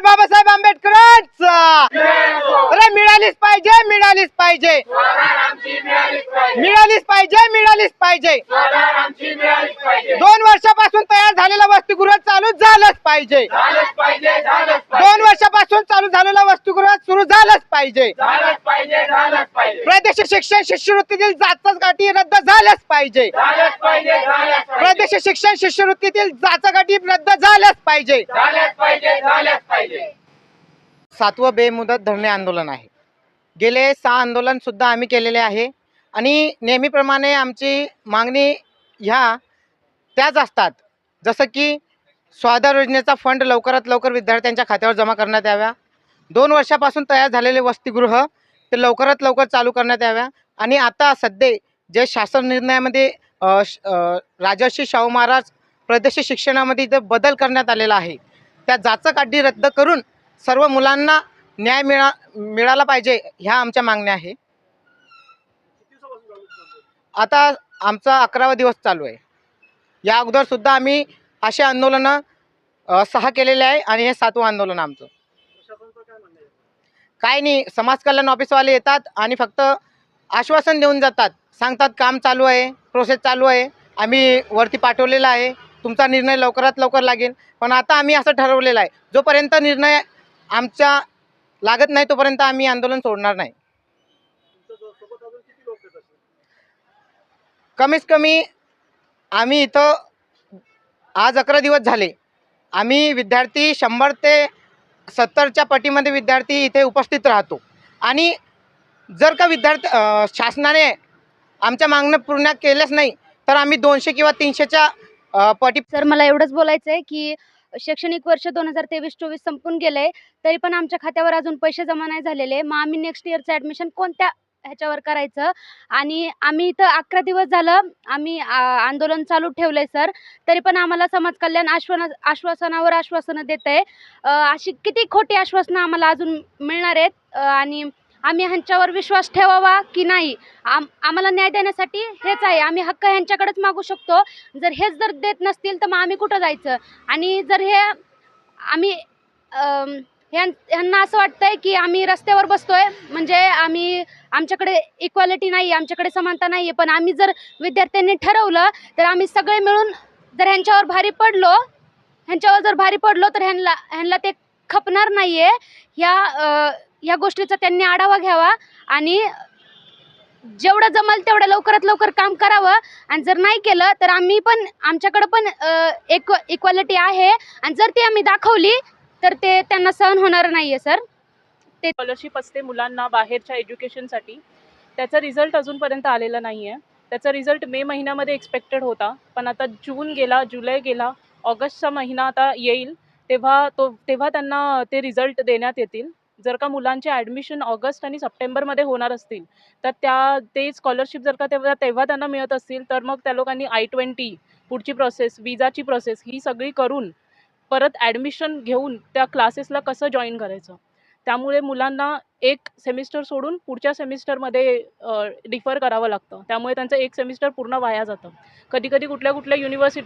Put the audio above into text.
Doctor Babasaheb आंबेडकरांचा. अरे मिळालीच पाहिजे मिळालीच पाहिजे. मिळालीच पाहिजे मिळालीच पाहिजे. दोन वर्षापासून तयार झालेला वस्तुगृह चालू झालंच पाहिजे. दोन वर्षापासून चालू झालेला वस्तुगृह सुरू झालंच पाहिजे. प्रदेश शिक्षण शिष्यवृत्तीतील जाचक गाठी रद्द झाल्याच पाहिजे. प्रदेश शिक्षण शिष्यवृत्तीतील जाचगाठी रद्द झाल्याच पाहिजे. सातवं बेमुदत धरणे आंदोलन आहे. गेले सहा आंदोलन सुद्धा आम्ही केलेले आहे. आणि नेहमीप्रमाणे आमची मागणी ह्या त्याच असतात. जसं की स्वाधार योजनेचा फंड लवकरात लवकर विद्यार्थ्यांच्या खात्यावर जमा करण्यात याव्या दोन वर्षापासून तयार झालेले वसतिगृह ते लवकरात लवकर चालू करण्यात याव्या. आणि आता सध्या जे शासन निर्णयामध्ये श- राजर्षी शाहू महाराज प्रदेश शिक्षणामध्ये जे बदल करण्यात आलेला आहे. त्या जाचक अड्डी रद्द करून सर्व मुलांना न्याय मिळा मिळाला पाहिजे ह्या आमच्या मागण्या आहे. आता आमचा अकरावा दिवस चालू आहे. या अगोदरसुद्धा आम्ही असे आंदोलनं सहा केलेले आहे आणि हे सातवं आंदोलन आमचं. काय नाही समाज कल्याण ऑफिसवाले येतात आणि फक्त आश्वासन देऊन जातात. सांगतात काम चालू आहे प्रोसेस चालू आहे आम्ही वरती पाठवलेला आहे तुमचा निर्णय लवकरात लवकर लागेल. पण आता आम्ही असं ठरवलेलं आहे जोपर्यंत निर्णय आमच्या लागत नाही तोपर्यंत आम्ही आंदोलन सोडणार नाही. कमीत कमी आम्ही इथं आज अकरा दिवस झाले. आम्ही विद्यार्थी शंभर ते सत्तरच्या पटीमध्ये विद्यार्थी इथे उपस्थित राहतो. आणि जर का विद्यार्थी शासनाने आमच्या मागण्या पूर्ण केल्याच नाही तर आम्ही दोनशे किंवा तीनशेच्या पटी सर मला एवढंच बोलायचं आहे की शैक्षणिक वर्ष दोन हजार तेवीस चोवीस संपून गेले तरी पण आमच्या खात्यावर अजून पैसे जमा नाही झालेले. मग आम्ही नेक्स्ट इयरचं ॲडमिशन कोणत्या ह्याच्यावर करायचं. आणि आम्ही इथं अकरा दिवस झालं आम्ही आंदोलन चालू ठेवलंय सर. तरी पण आम्हाला समाज कल्याण आश्वान आश्वासनावर आश्वासनं देत आहे अशी किती खोटी आश्वासनं आम्हाला अजून मिळणार आहेत? आणि आम्ही ह्यांच्यावर विश्वास ठेवावा की नाही? आम आम्हाला न्याय देण्यासाठी हेच आहे. आम्ही हक्क ह्यांच्याकडेच मागू शकतो. जर हेच जर देत नसतील तर मग आम्ही कुठं जायचं? आणि जर हे आम्ही ह्यांना असं वाटतंय की आम्ही रस्त्यावर बसतोय. म्हणजे आम्ही आमच्याकडे इक्वालिटी नाही आमच्याकडे समानता नाही आहे पण आम्ही जर विद्यार्थ्यांनी ठरवलं तर आम्ही सगळे मिळून जर ह्यांच्यावर भारी पडलो ह्यांच्यावर जर भारी पडलो तर ह्यांना ह्यांना ते खपणार नाही आहे ह्या ह्या गोष्टीचा त्यांनी आढावा घ्यावा आणि जेवढं जमल तेवढं लवकरात लवकर काम करावं. आणि जर नाही केलं तर आम्ही पण आमच्याकडं पण एक इक्वालिटी आहे. आणि जर ती आम्ही दाखवली तर ते त्यांना सहन होणार नाही आहे सर स्कॉलरशिप असते मुलांना बाहेरच्या एज्युकेशनसाठी त्याचा रिझल्ट अजूनपर्यंत आलेला नाही आहे त्याचा रिझल्ट मे महिन्यामध्ये एक्सपेक्टेड होता. पण आता जून गेला जुलै गेला ऑगस्टचा महिना आता येईल. तेव्हा तो तेव्हा त्यांना ते रिझल्ट देण्यात येतील. जर का मुलांचे ॲडमिशन ऑगस्ट आणि सप्टेंबरमध्ये होणार असतील तर त्या ते स्कॉलरशिप जर का तेव्हा तेव्हा त्यांना मिळत असतील तर मग त्या लोकांनी आय ट्वेंटी पुढची प्रोसेस विजाची प्रोसेस ही सगळी करून परत ॲडमिशन घेऊन त्या क्लासेसला कसं जॉईन करायचं? त्यामुळे मुलांना एक सेमिस्टर सोडून पुढच्या सेमिस्टरमध्ये डिफर करावं लागतं. त्यामुळे त्यांचं एक सेमिस्टर पूर्ण वाया जातं. कधी कधी कुठल्या कुठल्या युनिव्हर्सिटी